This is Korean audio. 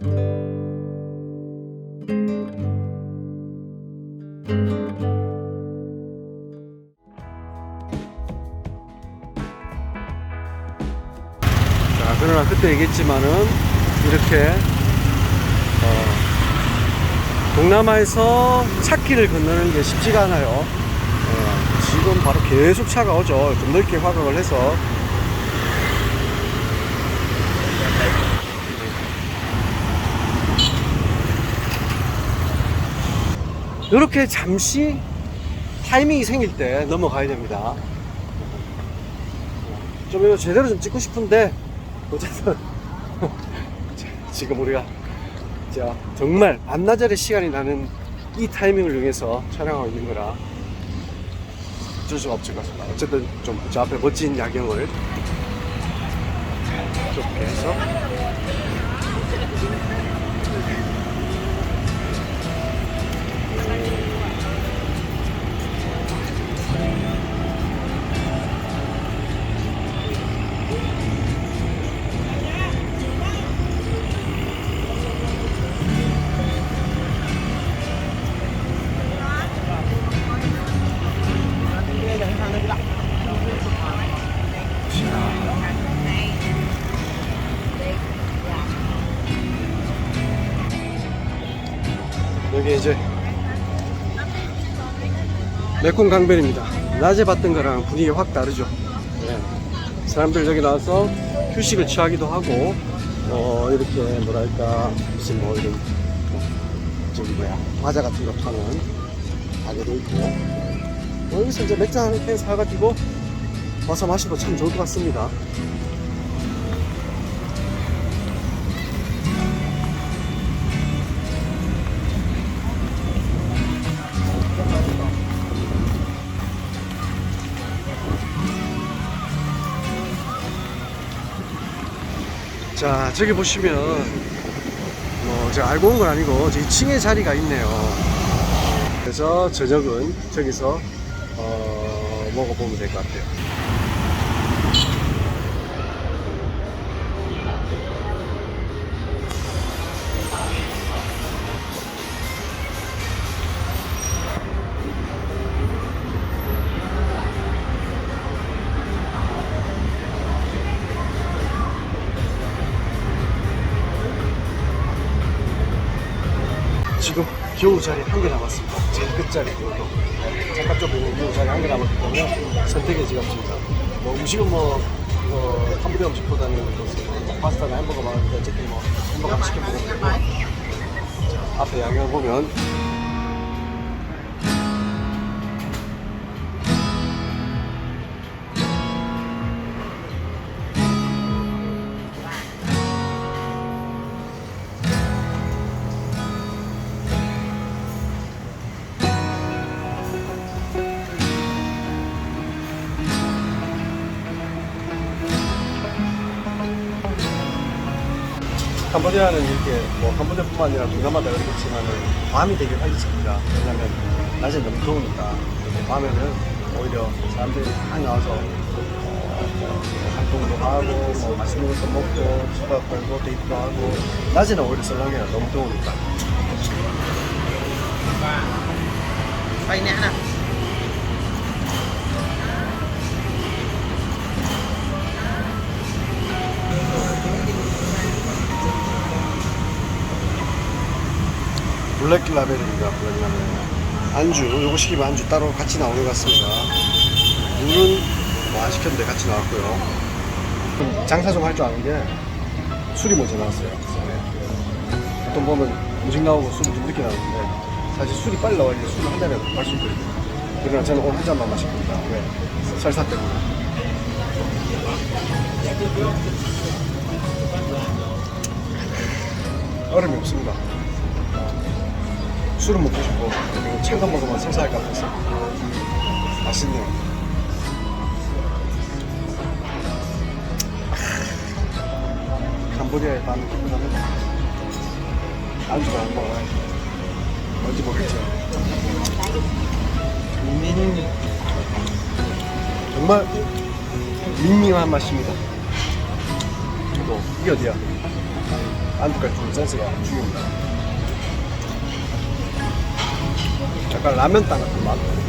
자, 그러나 그때 얘기했지만은 이렇게 어, 동남아에서 차길을 건너는 게 쉽지가 않아요. 어, 지금 바로 계속 차가 오죠. 좀 넓게 화각을 해서 이렇게 잠시 타이밍이 생길 때 넘어가야 됩니다. 좀 이거 제대로 좀 찍고 싶은데 어쨌든 지금 우리가 자 정말 반나절의 시간이 나는 이 타이밍을 이용해서 촬영하고 있는 거라 어쩔 수가 없을 것 같습니다. 어쨌든 좀 저 앞에 멋진 야경을 이렇게 해서 여기 이제 메콩 강변입니다. 낮에 봤던 거랑 분위기 확 다르죠. 네. 사람들 여기 나와서 휴식을 취하기도 하고 어 이렇게 뭐랄까 무슨 뭐 이런 뭐 저기 뭐야 과자 같은 거 파는 가게도 있고 뭐 여기서 이제 맥주 한캔 사가지고 와서 마시고 참 좋을 것 같습니다. 자 저기 보시면 뭐 제가 알고 온 건 아니고 저 2층에 자리가 있네요. 그래서 저녁은 저기서 어, 먹어보면 될 것 같아요 지금 겨우 자리 한 개 남았습니다. 제일 끝자리 정도. 잠깐 좀 보고 겨우 자리 한 개 남았기 때문에 선택의 지갑입니다. 뭐 음식은 뭐 이거 캄보디아 음식보다는 뭐 파스타나 햄버거 많은데 어쨌든 뭐 햄버거 한번 시켜 먹으면 되고. 자, 앞에 양을 보면 캄보디아는 이렇게 뭐 캄보디아뿐만 아니라 동남아다 그렇겠지만 밤이 되게 활기차입니다. 왜냐면 낮에 너무 더우니까 밤에는 오히려 사람들이 막 나와서 어, 뭐 활동도 하고 뭐 맛있는 것도 먹고 수다 떨고 데이트도 하고 낮에는 오히려 썰렁해요. 너무 더우니까. Nè nè 블랙 라벨입니다. 블랙 라벨. 안주, 요거 시키면 안주 따로 같이 나오는 것 같습니다. 물은 뭐 안 시켰는데 같이 나왔고요. 좀 장사 좀 할 줄 아는 게 술이 먼저 나왔어요. 네. 보통 보면 음식 나오고 술이 좀 늦게 나오는데 사실 술이 빨리 나와야 술을 한 잔에 할수 있거든요. 그러나 저는 오늘 한 잔만 마실 겁니다. 왜? 설사 때문에. 얼음이 없습니다. 술은 먹고 싶고 그리고 찬거 먹으면 설사할 것 같아서. 맛있네요. 캄보디아의 밤은 기쁘답니다 안주가 안 먹어야지 뭔지 모르겠죠. 음, 정말 밍밍한 맛입니다. 또 이게 어디야? 안주까지 주는 센스가 죽입니다. 약간 라면 땅 같은 맛.